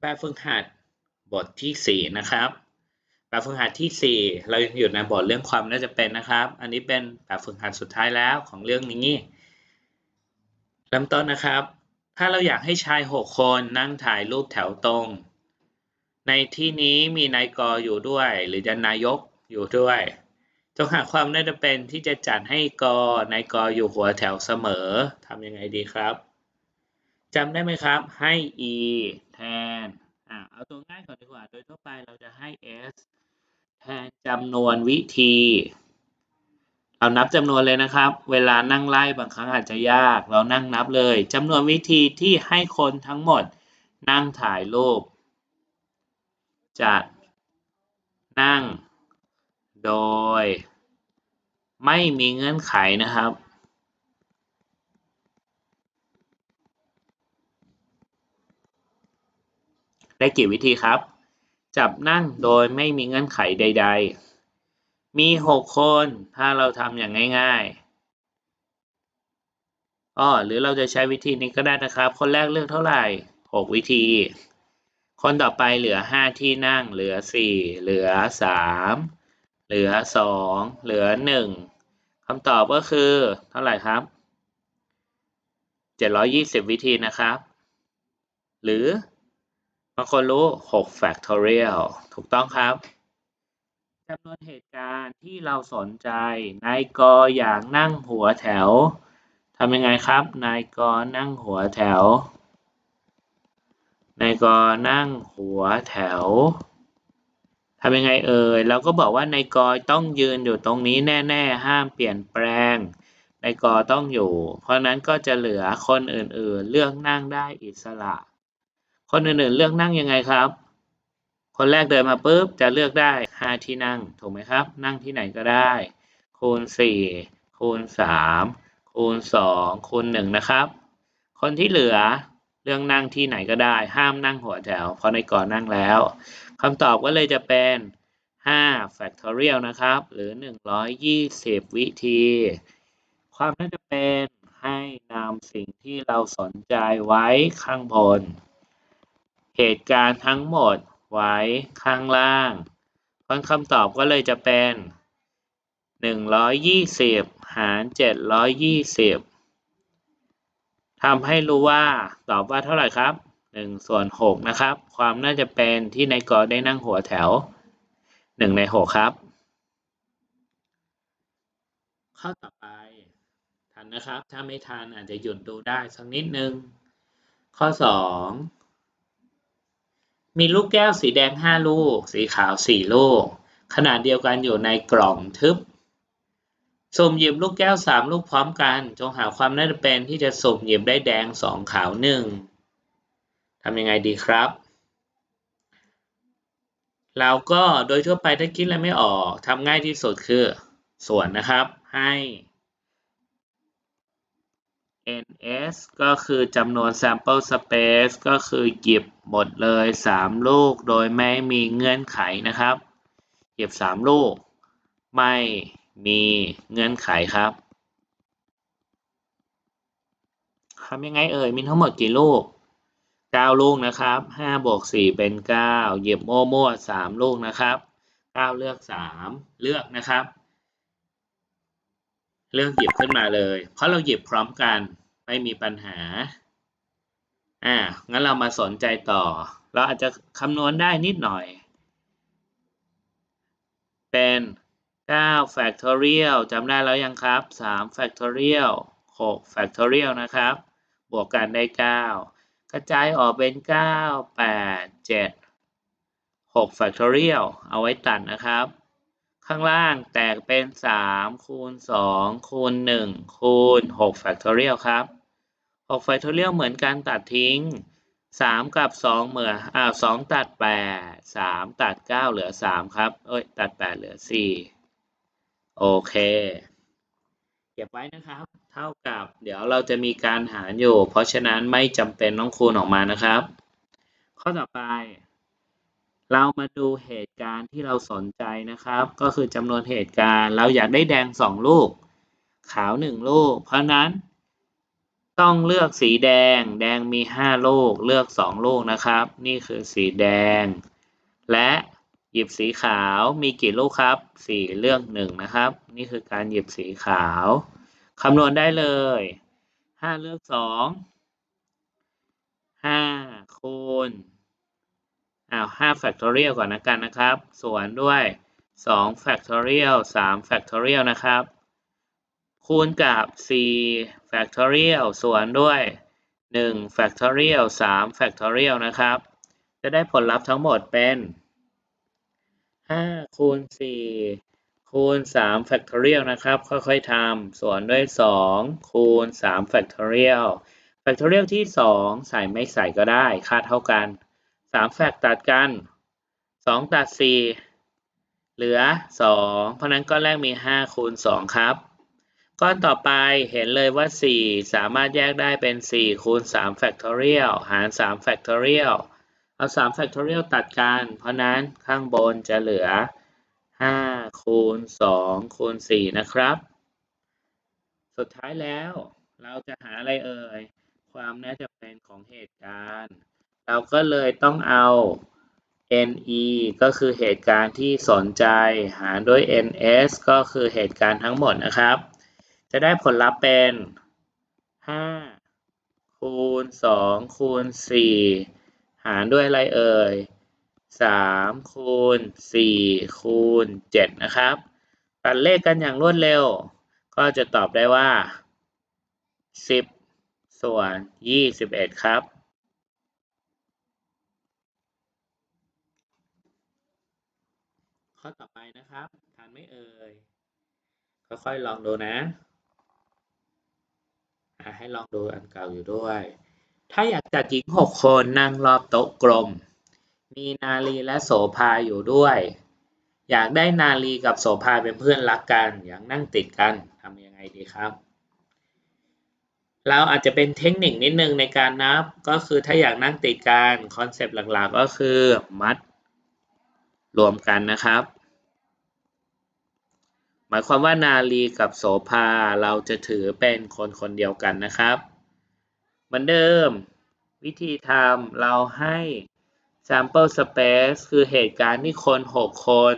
แบบฝึกหัดบทที่ 4 นะครับแบบฝึกหัดที่ 4 เรายังอยู่ในบทเรื่องความน่าจะเป็นนะครับ อันนี้เป็นแบบฝึกหัดสุดท้ายแล้วของเรื่องนี้เริ่มต้นนะครับ ถ้าเราอยากให้ชาย 6 คนนั่งถ่ายรูปแถวตรง ในที่นี้มีนายกอยู่ด้วย หรือจะนายกอยู่ด้วยจงหาความน่าจะเป็นที่จะจัดให้กนายกอยู่หัวแถวเสมอทำยังไงดีครับจำได้ไหมครับให้ e แทน อ่าเอาตัวง่ายก่อนดีกว่า โดยทั่วไปเราจะให้ s แทนจำนวนวิธี เรานับจำนวนเลยนะครับ เวลานั่งไล่บางครั้งอาจจะยาก เรานั่งนับเลยจำนวนวิธีที่ให้คนทั้งหมด นั่งถ่ายรูปจัดนั่ง โดย ไม่มีเงื่อนไขนะครับ ได้กี่วิธีครับ จับนั่งโดยไม่มีเงื่อนไขใด ๆ มี 6 คนถ้าเราทำอย่างง่ายๆอ้อหรือเราจะใช้วิธีนี้ก็ได้นะครับ คนแรกเลือกเท่าไหร่ 6 วิธี คนต่อไปเหลือ 5 ที่นั่ง เหลือ 4 เหลือ 3 เหลือ 2 เหลือ 1คำตอบก็คือเท่าไหร่ครับ720 วิธีนะครับ หรือ บางคนรู้ 6 factorial ถูกต้องครับจำนวนเหตุการณ์ที่เราสนใจนายกอย่างนั่งหัวแถวทำยังไงครับนายกนั่งหัวแถวนายกนั่งหัวแถวทำยังไงเอ่ยเราก็บอกว่านายกต้องยืนอยู่ตรงนี้แน่ๆ ห้ามเปลี่ยนแปลงนายกต้องอยู่ เพราะนั้นก็จะเหลือคนอื่นๆ เลือกนั่งได้อิสระ คนอื่นๆเลือกนั่งยังไงครับ คนแรกเดินมาปุ๊บจะเลือกได้ห้าที่นั่งถูกไหมครับ นั่งที่ไหนก็ได้ คูณสี่คูณสามคูณสองคูณหนึ่งนะครับ คนที่เหลือเลือกนั่งที่ไหนก็ได้ ห้ามนั่งหัวแถว เพราะในก่อนนั่งแล้วคำตอบก็เลยจะเป็น5 factorial นะครับ หรือ 120 วิธี ความน่าจะเป็นให้นำสิ่งที่เราสนใจไว้ข้างบน เหตุการณ์ทั้งหมดไว้ข้างล่าง เพราะคำตอบก็เลยจะเป็น 120 หาร 720ทำให้รู้ว่าตอบว่าเท่าไหร่ครับ1ส่วน6นะครับ ความน่าจะเป็นที่ในกอได้นั่งหัวแถว 1 ใน 6 ครับ ข้อต่อไป ทันนะครับ ถ้าไม่ทันอาจจะหยุดดูได้สักนิดนึง ข้อ 2 มีลูกแก้วสีแดงห้าลูก สีขาวสี่ลูก ขนาดเดียวกันอยู่ในกล่องทึบ สุ่มหยิบลูกแก้วสามลูกพร้อมกัน จงหาความน่าจะเป็นที่จะสุ่มหยิบได้แดงสองขาวหนึ่งทำยังไงดีครับเราก็โดยทั่วไปถ้าคิดอะไรไม่ออกทำง่ายที่สุดคือ ส่วนนะครับให้ ns ก็คือจำนวน sample space ก็คือหยิบ หมดเลย 3 ลูกโดยไม่มีเงื่อนไขนะครับหยิบ3 ลูก ไม่มีเงื่อนไขครับทำยังไงเอ่ยมีทั้งหมดกี่ลูก 9 ลูกนะครับ5บวก4เป็น9หยิบโม่โม่3ลูกนะครับ 9 เลือก 3 เลือกนะครับ เลือกหยิบขึ้นมาเลย เพราะเราหยิบพร้อมกันไม่มีปัญหา อ่า งั้นเรามาสนใจต่อ เราอาจจะคำนวณได้นิดหน่อย เป็น9 factorial จำได้แล้วยังครับ3 factorial 6 factorial นะครับ บวกกันได้ 9 กระจายออกเป็น 9 8 7 6 factorial เอาไว้ตัดนะครับ ข้างล่างแตกเป็น 3 คูณ 2 คูณ 1 คูณ 6 factorial ครับ 6 factorial เหมือนกันตัดทิ้ง 3 กับ 2 เหมือนอ่า2ตัด 8 3 ตัด 9 เหลือ 3 ครับ เอ้ย ตัด 8 เหลือ 4 โอเค เก็บไว้นะครับ เท่ากับ เดี๋ยวเราจะมีการหารอยู่ เพราะฉะนั้นไม่จำเป็นต้องคูณออกมานะครับ ข้อต่อไป เรามาดูเหตุการณ์ที่เราสนใจนะครับ ก็คือจำนวนเหตุการณ์ เราอยากได้แดงสองลูก ขาวหนึ่งลูก เพราะนั้น ต้องเลือกสีแดง แดงมีห้าลูก เลือกสองลูกนะครับ นี่คือสีแดง และหยิบสีขาวมีกี่ลูกครับสี่เลือกหนึ่งนะครับ นี่คือการหยิบสีขาวคำนวณได้เลยห้าเลือกสองห้าคูณอ้าวห้า factorial ก่อนนะกันนะครับ ส่วนด้วยสอง factorial สาม factorial นะครับ คูณกับ 4 factorial ส่วนด้วย 1 factorial 3 factorial นะครับ จะได้ผลลัพธ์ทั้งหมดเป็น 5 คูณ 4 คูณ 3 factorial นะครับ ค่อยๆทำส่วนด้วย 2 คูณ 3 factorial factorial ที่ 2 ใส่ไม่ใส่ก็ได้ ค่าเท่ากัน3 fact ตัดกัน 2 ตัด 4 เหลือ 2 เพราะนั้นก้อนแรกมี 5 คูณ 2 ครับ ก้อนต่อไปเห็นเลยว่า 4 สามารถแยกได้เป็น 4 คูณ3 factorial หาร3 factorial เอา3 factorial ตัดกัน เพราะนั้นข้างบนจะเหลือ 5 คูณ 2 คูณ 4 นะครับ สุดท้ายแล้วเราจะหาอะไรเอ่ย ความน่าจะเป็นของเหตุการณ์ เราก็เลยต้องเอา NE ก็คือเหตุการณ์ที่สนใจหารด้วย NS ก็คือเหตุการณ์ทั้งหมดนะครับ จะได้ผลลัพธ์เป็น5คูณ2คูณ4หารด้วยอะไรเอ่ย3คูณ4คูณ7นะครับ ตัดเลขกันอย่างรวดเร็ว ก็จะตอบได้ว่า10ส่วน21ครับข้อต่อไปนะครับทันไม่เอ่ย ค่อยๆ ลองดูนะ ให้ลองดูอันเก่าอยู่ด้วย ถ้าอยากจัดหญิงหกคนนั่งรอบโต๊ะกลม มีนาลีและโสภาอยู่ด้วย อยากได้นาลีกับโสภาเป็นเพื่อนรักกัน อยากนั่งติดกันทำยังไงดีครับเราอาจจะเป็นเทคนิคนิดนึงในการนับก็คือถ้าอยากนั่งติดกันคอนเซปต์หลักๆก็คือมัดรวมกันนะครับ หมายความว่านาลีกับโสภาเราจะถือเป็นคนคนเดียวกันนะครับ เหมือนเดิม วิธีทำเราให้ sample space คือเหตุการณ์ที่คน 6 คน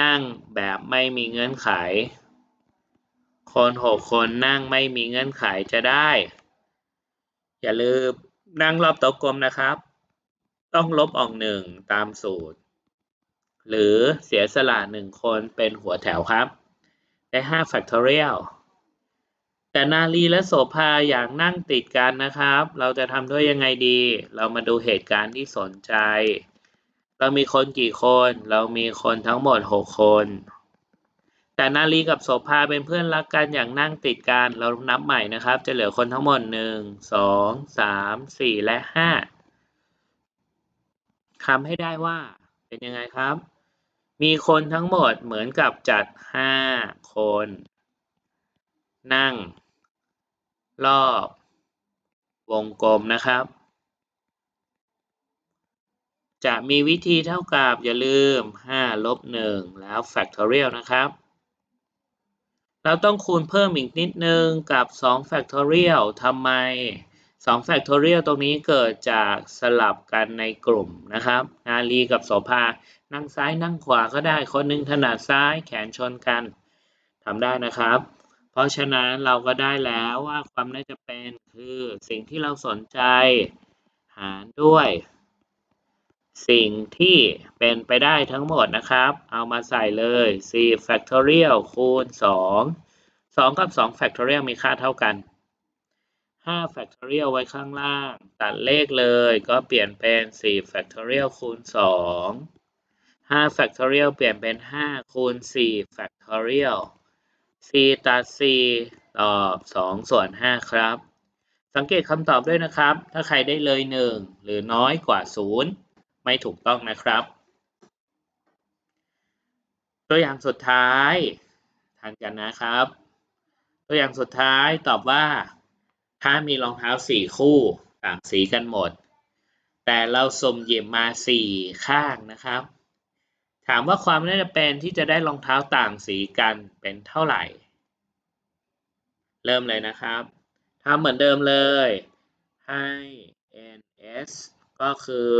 นั่งแบบไม่มีเงื่อนไข คน 6 คนนั่งไม่มีเงื่อนไขจะได้ อย่าลืมนั่งรอบโต๊ะกลมนะครับ ต้องลบออกหนึ่งตามสูตร หรือเสียสละหนึ่งคนเป็นหัวแถวครับ ได้5 factorial แต่นาลีและโสภาอย่ากนั่งติดกันนะครับ เราจะทำด้วยยังไงดี เรามาดูเหตุการณ์ที่สนใจ เรามีคนกี่คน เรามีคนทั้งหมด 6 คน แต่นาลีกับโสภาเป็นเพื่อนรักกันอย่างนั่งติดกัน เรานับใหม่นะครับ จะเหลือคนทั้งหมด 1 2 3 4 และ 5ทำให้ได้ว่าเป็นยังไงครับ มีคนทั้งหมดเหมือนกับจัด5คน นั่ง รอบ วงกลมนะครับ จะมีวิธีเท่ากับอย่าลืม5ลบ1แล้ว factorial นะครับ เราต้องคูณเพิ่มอีกนิดนึงกับ2 factorial ทำไม 2 factorial ตรงนี้เกิดจากสลับกันในกลุ่มนะครับ นาลีกับโสภา นั่งซ้ายนั่งขวาก็ได้ คนหนึ่งถนัดซ้ายแขนชนกันทำได้นะครับ เพราะฉะนั้นเราก็ได้แล้วว่าความน่าจะเป็นคือสิ่งที่เราสนใจ หารด้วย สิ่งที่เป็นไปได้ทั้งหมดนะครับ เอามาใส่เลย 4 factorial คูณ 2 2 กับ 2 factorial มีค่าเท่ากัน 5 factorial ไว้ข้างล่าง ตัดเลขเลยก็เปลี่ยนเป็น 4 factorial คูณ 2 5 factorial เปลี่ยนเป็น 5 คูณ 4 factorial 4 ตัด 4 ตอบ 2 ส่วน 5 ครับ สังเกตคำตอบด้วยนะครับ ถ้าใครได้เลย 1 หรือน้อยกว่า 0 ไม่ถูกต้องนะครับ ตัวอย่างสุดท้าย ทันกันนะครับ ตัวอย่างสุดท้ายตอบว่า ถ้ามีรองเท้า4คู่ต่างสีกันหมด แต่เราสุ่มหยิบมา4ข้างนะครับ ถามว่าความน่าจะเป็นที่จะได้รองเท้าต่างสีกันเป็นเท่าไหร่ เริ่มเลยนะครับทำเหมือนเดิมเลย ให้ ns ก็คือ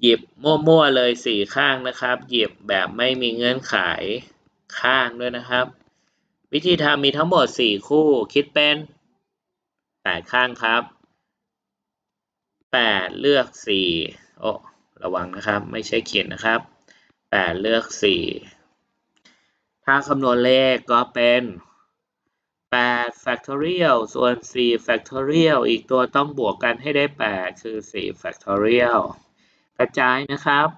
หยิบมั่วๆเลยสี่ข้างนะครับ หยิบแบบไม่มีเงื่อนไขข้างด้วยนะครับ วิธีทำมีทั้งหมดสี่คู่คิดเป็น แปดข้างครับแปดเลือกสี่โอ้ระวังนะครับ ไม่ใช่เขียนนะครับแปดเลือกสี่ถ้าคำนวณเลขก็เป็น8 factorial ส่วน 4 factorial อีกตัวต้องบวกกันให้ได้ 8 คือ 4 factorial กระจายนะครับ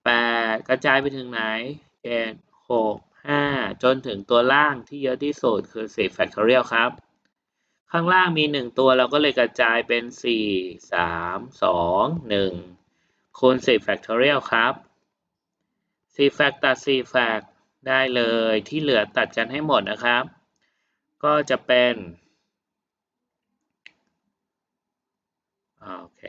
8 กระจายไปถึงไหน7 6 5 จนถึงตัวล่างที่เยอะที่สุดคือ 4 factorial ครับ ข้างล่างมี 1 ตัวเราก็เลยกระจายเป็น 4 3 2 1 คูณ4 factorial ครับ4 fact ตัด4 fact ได้เลยที่เหลือตัดกันให้หมดนะครับ ก็จะเป็นโอเค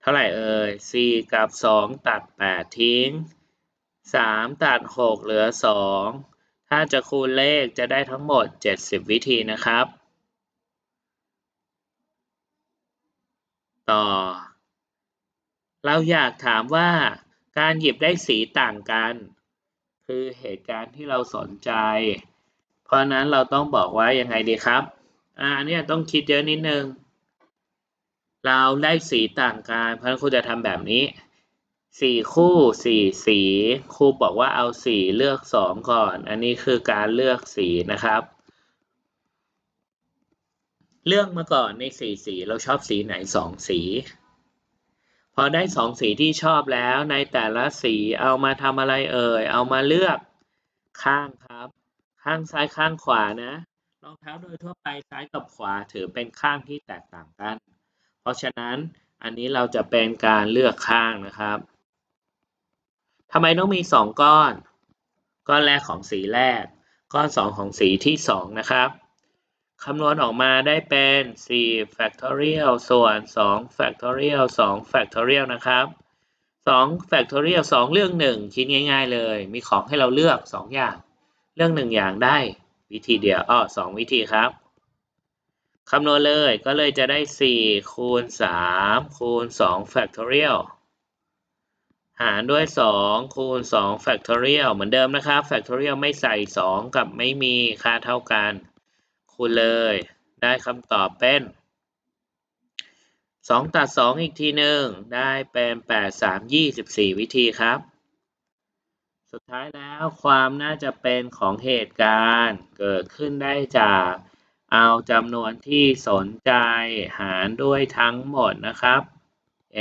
เท่าไหร่เอ่ย4 กับ 2 ตัด 8 ทิ้ง 3 ตัด 6 เหลือ 2 ถ้าจะคูณเลขจะได้ทั้งหมด 70 วิธีนะครับ ต่อ เราอยากถามว่าการหยิบได้สีต่างกัน คือเหตุการณ์ที่เราสนใจ เพราะนั้นเราต้องบอกว่ายังไงดีครับอ่าเนี่ยต้องคิดเยอะนิดนึง เราได้สีต่างกัน เพราะฉะนั้นครูจะทำแบบนี้สี่คู่สี่สีครูบอกว่าเอาสีเลือกสองก่อน อันนี้คือการเลือกสีนะครับ เลือกมาก่อนในสี่สีเราชอบสีไหนสองสี พอได้สองสีที่ชอบแล้วในแต่ละสีเอามาทำอะไรเอ่ย เอามาเลือกข้างครับ ข้างซ้ายข้างขวานะรองเท้าโดยทั่วไปซ้ายกับขวาถือเป็นข้างที่แตกต่างกัน เพราะฉะนั้นอันนี้เราจะเป็นการเลือกข้างนะครับทำไมต้องมีสองก้อน ก้อนแรกของสีแรก ก้อนสองของสีที่สองนะครับ คำนวณออกมาได้เป็น 4 factorial ส่วน 2 factorial 2 factorial นะครับ 2 factorial 2 เรื่อง 1 คิดง่าย ๆ เลย มีของให้เราเลือก 2 อย่าง เรื่อง 1 อย่างได้วิธีเดียวอ้อ2 วิธีครับ คำนวณเลยก็เลยจะได้ 4 คูณ 3 คูณ 2 factorial หารด้วย 2 คูณ 2 factorial เหมือนเดิมนะครับ factorial ไม่ใส่ 2 กับไม่มีค่าเท่ากัน คูณเลย ได้คำตอบเป็น 2 ตัด 2 อีกทีหนึ่งได้เป็น 8 3 24 วิธีครับ สุดท้ายแล้วความน่าจะเป็นของเหตุการณ์เกิดขึ้นได้จากเอาจำนวนที่สนใจหารด้วยทั้งหมดนะครับ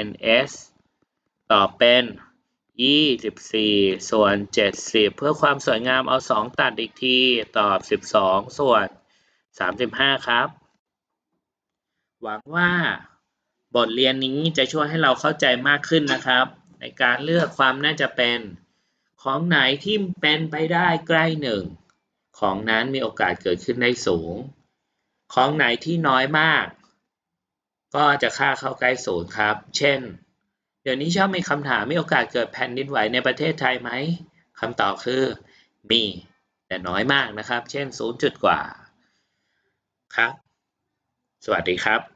ns ตอบเป็น 24 ส่วน 70 เพื่อความสวยงามเอา 2 ตัดอีกที ตอบ 12 ส่วน 35 ครับ หวังว่าบทเรียนนี้จะช่วยให้เราเข้าใจมากขึ้นนะครับ ในการเลือกความน่าจะเป็น ของไหนที่เป็นไปได้ใกล้หนึ่งของนั้นมีโอกาสเกิดขึ้นได้สูง ของไหนที่น้อยมาก ก็จะค่าเข้าใกล้ศูนย์ครับ เช่น เดี๋ยวนี้ชอบมีคำถามมีโอกาสเกิดแผ่นดินไหวในประเทศไทยไหมคำตอบคือมี แต่น้อยมากนะครับ เช่น0จุดกว่า ครับ สวัสดีครับ